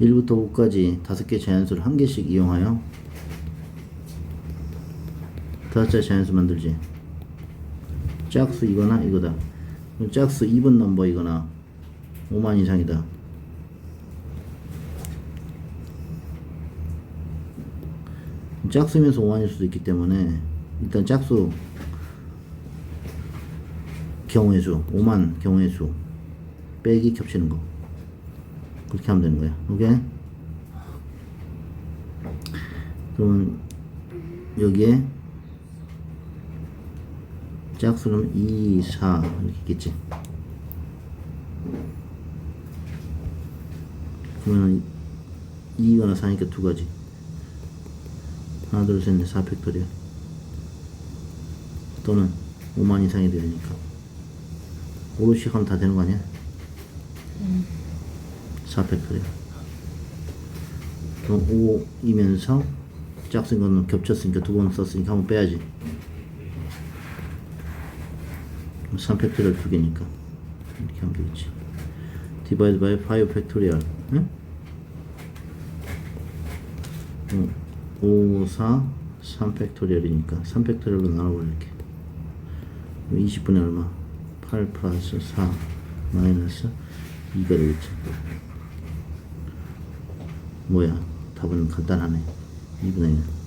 1부터 5까지 다섯 개 자연수를 한 개씩 이용하여 다섯째 자연수 만들지. 짝수 이거나 이거다. 짝수 2번 넘버 이거나 5만 이상이다. 짝수면서 5만일 수도 있기 때문에 일단 짝수 경우의 수 5만 경우의 수 빼기 겹치는 거 그렇게 하면 되는 거야 오케이? 그러면 여기에 짝수는 2, 4 이렇게 있겠지? 그러면 2거나 4니까 두 가지. 하나 둘 셋 넷 4 팩토리얼 또는 5만 이상이 되니까. 오롯이 하면 다 되는 거 아니야? 4팩토리얼 그럼 5이면서 짝쓴 거는 겹쳤으니까 두 번 썼으니까 한번 빼야지. 3팩토리얼 두 개니까 이렇게 하면 되겠지. 디바이드 바이 5 팩토리얼. 응? 5, 4, 3 팩토리얼이니까 3 팩토리얼로 나눠버릴게 20분의 얼마? 8 플러스 4 마이너스 2가 되겠지 뭐야? 답은 간단하네. 2분의 1